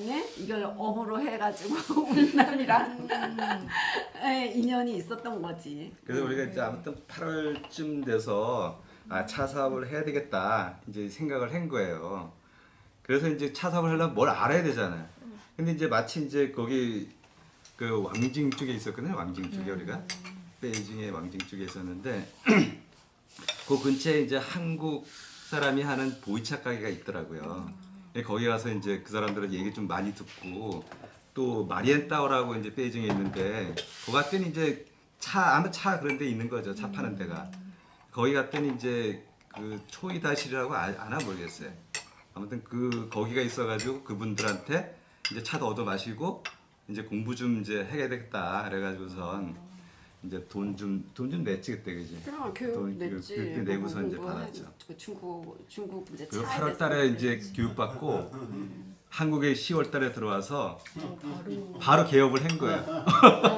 나중에 이걸 업으로 해가지고 운남이랑 예, 인연이 있었던 거지. 그래서 우리가 이제 아무튼 8월쯤 돼서 아, 차 사업을 해야 되겠다 이제 생각을 한 거예요. 그래서 이제 차 사업을 하려면 뭘 알아야 되잖아요. 근데 이제 마치 이제 거기 그 왕징 쪽에 있었거든요. 왕징 쪽에 우리가 베이징의 왕징 쪽에 있었는데 그 근처에 이제 한국 사람이 하는 보이차 가게가 있더라고요. 예, 거기 가서 이제 그 사람들은 얘기 좀 많이 듣고 또 마리엔타워라고 이제 베이징에 있는데 거기 갔더니 이제 차 아무 차 그런 데 있는 거죠. 차 파는 데가. 거기 갔더니 이제 그 초이다실이라고 아, 아나 모르겠어요. 아무튼 그 거기가 있어가지고 그분들한테 이제 차도 얻어 마시고 이제 공부 좀 이제 해야 되겠다 그래가지고선 이제 돈 좀 돈 좀 냈지 그때 그지. 그럼 교육 돈 그- 냈지. 그렇게 내고서 이제 받았죠. 그 중국 중국 이제 그리고 차에 8월 달에 이제 교육 받고 한국에 10월 달에 들어와서 바로 개업을 한 거예요.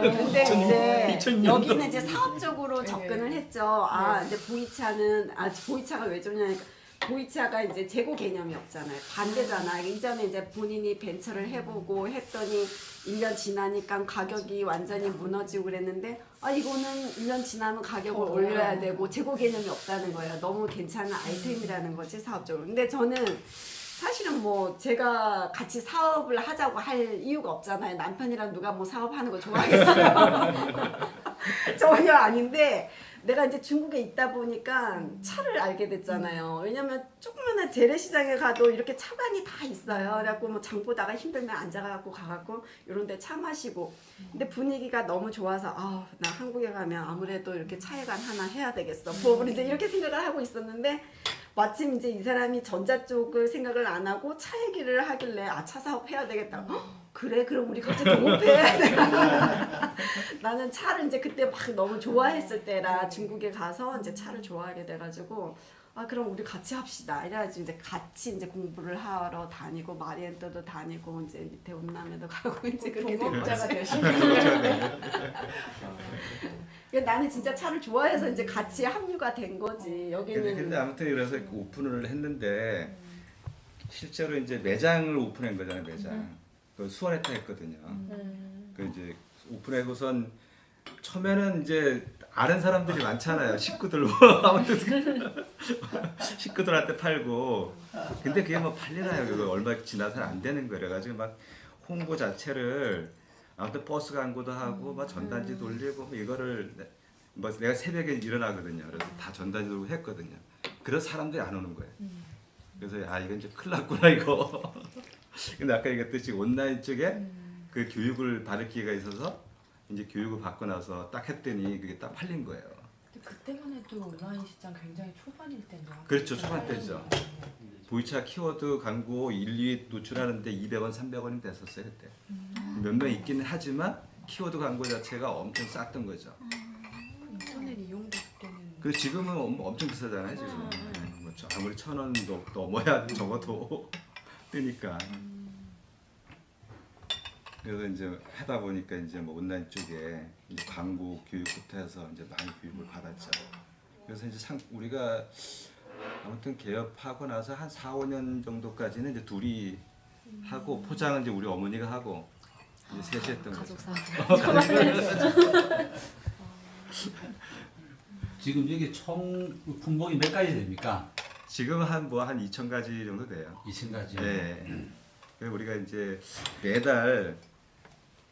근데 이제 2000년도. 여기는 이제 사업적으로 접근을 했죠. 아, 이제 보이차는 아 보이차가 왜 좋냐니까 보이차가 이제 재고 개념이 없잖아요. 반대잖아. 이전에 이제 본인이 벤처를 해보고 했더니 1년 지나니까 가격이 완전히 무너지고 그랬는데 아 이거는 1년 지나면 가격을 올려야 되고 재고 개념이 없다는 거예요. 너무 괜찮은 아이템이라는 거지 사업적으로. 근데 저는 사실은 뭐 제가 같이 사업을 하자고 할 이유가 없잖아요. 남편이랑 누가 뭐 사업하는 거 좋아하겠어요? 전혀 아닌데 내가 이제 중국에 있다 보니까 차를 알게 됐잖아요. 왜냐면 조그마한 재래시장에 가도 이렇게 차관이 다 있어요. 그래갖고 뭐 장 보다가 힘들면 앉아갖고 가갖고 이런 데 차 마시고. 근데 분위기가 너무 좋아서 아, 나 한국에 가면 아무래도 이렇게 차회관 하나 해야 되겠어. 부업을 이제 이렇게 생각을 하고 있었는데 마침 이제 이 사람이 전자 쪽을 생각을 안 하고 차 얘기를 하길래 아 차 사업 해야 되겠다. 헉, 그래 그럼 우리 같이 동업해. 나는 차를 이제 그때 막 너무 좋아했을 때라 중국에 가서 이제 차를 좋아하게 돼가지고 아 그럼 우리 같이 합시다. 이래가지고 이제 같이 이제 공부를 하러 다니고 마리엔토도 다니고 이제 밑에 운남에도 가고 이제 그렇게 된 동업자가. 되신 그러니까 나는 진짜 차를 좋아해서 이제 같이 합류가 된 거지. 여기는 근데 아무튼 그래서 오픈을 했는데 실제로 이제 매장을 오픈한 거잖아요 매장. 그 수원에타 했거든요. 그 이제 오픈하고선 처음에는 이제 아는 사람들이 많잖아요 식구들 아무튼 식구들한테 팔고. 근데 그게 뭐 팔리나요? 그거 얼마 지나서 안 되는 거래 가지고 막 홍보 자체를 아무튼 버스 광고도 하고 막 전단지 돌리고 뭐 이거를 내- 뭐 내가 새벽에 일어나거든요. 그래서 다 전단지 돌고 했거든요. 그래서 사람들이 안 오는 거예요. 그래서 아 이건 이제 큰일 났구나 이거 근데 아까 얘기했듯이 온라인 쪽에 그 교육을 받을 기회가 있어서 이제 교육을 받고 나서 딱 했더니 그게 딱 팔린 거예요. 근데 그때만 해도 온라인 시장 굉장히 초반일 텐데. 그렇죠, 초반 때죠. 보이차 키워드 광고 1, 2위 노출하는데 200원, 300원이 됐었어요 그때. 몇 명 있기는 하지만 키워드 광고 자체가 엄청 쌌던 거죠. 인터넷 이용도 그때는 그리고 지금은 엄- 엄청 비싸잖아요 지금. 뭐 저- 아무리 천원 넘어야 적어도 뜨니까. 그래서 이제 하다 보니까 이제 뭐 온라인 쪽에 이제 광고 교육부터 해서 이제 많이 교육을 받았죠. 그래서 이제 상 우리가 아무튼 개업하고 나서 한 4, 5년 정도까지는 이제 둘이 하고 포장은 이제 우리 어머니가 하고 이제 셋이 했던 거죠. 지금 여기 총 품목이 몇 가지 됩니까? 지금 한 뭐 한 2천 가지 정도 돼요. 2천 가지. 네. 그래서 우리가 이제 매달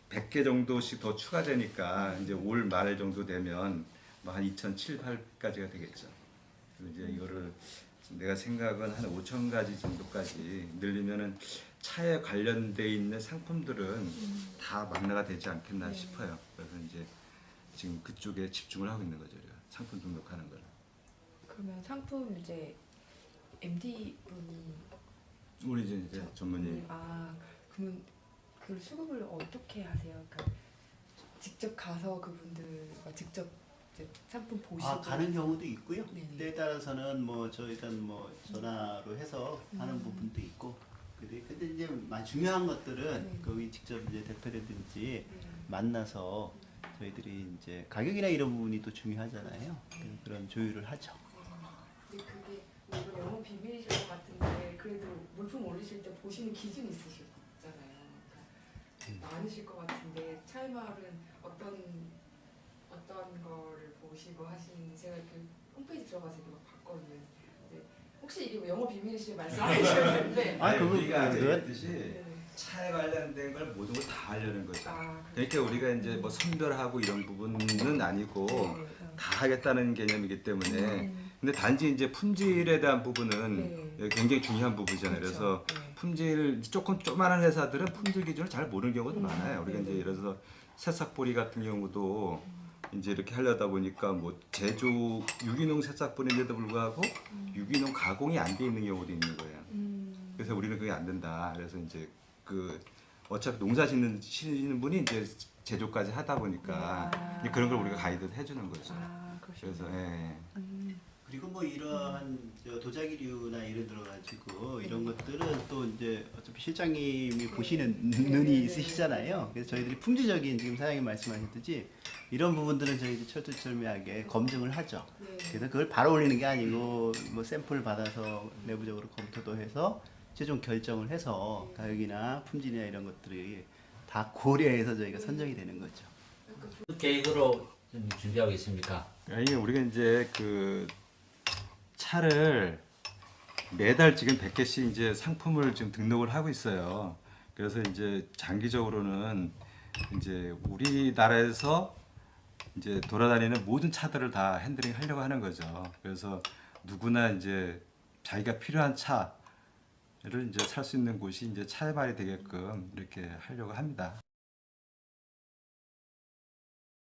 100개 정도씩 더 추가되니까 이제 올 말 정도 되면 뭐한 2,700까지가 되겠죠. 그래서 이제 이거를 내가 생각은 한 5천 가지 정도까지 늘리면은 차에 관련돼 있는 상품들은 다 망라가 되지 않겠나 싶어요. 그래서 이제 지금 그쪽에 집중을 하고 있는 거죠. 우리가. 상품 등록하는 걸. 그러면 상품 이제 MD 분이 우리 이제 이제 전문의 아 그러면 그 수급을 어떻게 하세요? 그러니까 직접 가서 그분들과 직접 이제 상품 보시고 아 가는 경우도 있고요. 네네. 때에 따라서는 뭐 저희는 뭐 전화로 해서 하는 음. 부분도 있고. 근데 근데 이제 마- 중요한 것들은 네. 거기 직접 이제 대표라든지 네. 만나서 저희들이 이제 가격이나 이런 부분이 또 중요하잖아요. 그- 그런 조율을 하죠. 근데 그게 뭐 이건 영업 비밀이실 것 같은데 그래도 물품 올리실 때 보시는 기준이 있으시잖아요. 많으실 것 같은데 차이마을은 어떤 어떤 거를 보시고 하신 제가 그 홈페이지 들어가서 이렇게 막 봤거든요. 근데 혹시 이게 뭐 영어 비밀이시면 말씀해 주셔야 되는데 아, 그거- 우리가 그건- 얘기했듯이 네. 차에 관련된 걸 모든 걸 다 하려는 거죠. 아, 그러니까 우리가 이제 뭐 선별하고 이런 부분은 아니고 네, 다 하겠다는 개념이기 때문에 음. 근데 단지 이제 품질에 대한 부분은 네. 굉장히 중요한 부분이잖아요. 그래서 그렇죠. 네. 품질 조금 조그마한 회사들은 품질 기준을 잘 모르는 경우도 음, 많아요. 우리가 이제 네네. 예를 들어서 새싹보리 같은 경우도 이제 이렇게 하려다 보니까 뭐 제조 유기농 새싹보리인데도 불구하고 유기농 가공이 안 돼 있는 경우도 있는 거예요. 음. 그래서 우리는 그게 안 된다. 그래서 이제 그 어차피 농사 짓는 시는 분이 이제 제조까지 하다 보니까 아. 그런 걸 우리가 가이드를 해주는 거죠. 아. 그래서 예. 음. 그리고 뭐 이러한 저 도자기류나 예를 들어 가지고 이런 것들은 또 이제 어차피 실장님이 보시는 네, 눈이 네, 있으시잖아요. 그래서 저희들이 품질적인 지금 사장님 말씀하셨듯이 이런 부분들은 저희들이 철두철미하게 검증을 하죠. 네. 그래서 그걸 바로 올리는 게 아니고 뭐 샘플 받아서 내부적으로 검토도 해서 최종 결정을 해서 가격이나 품질이나 이런 것들이 다 고려해서 저희가 선정이 되는 거죠. 그 계획으로 좀 준비하고 있습니까? 아니 우리가 이제 그 차를 매달 지금 100개씩 이제 상품을 지금 등록을 하고 있어요. 그래서 이제 장기적으로는 이제 우리나라에서 이제 돌아다니는 모든 차들을 다 핸들링 하려고 하는 거죠. 그래서 누구나 이제 자기가 필요한 차를 이제 살 수 있는 곳이 이제 차의 발이 되게끔 이렇게 하려고 합니다.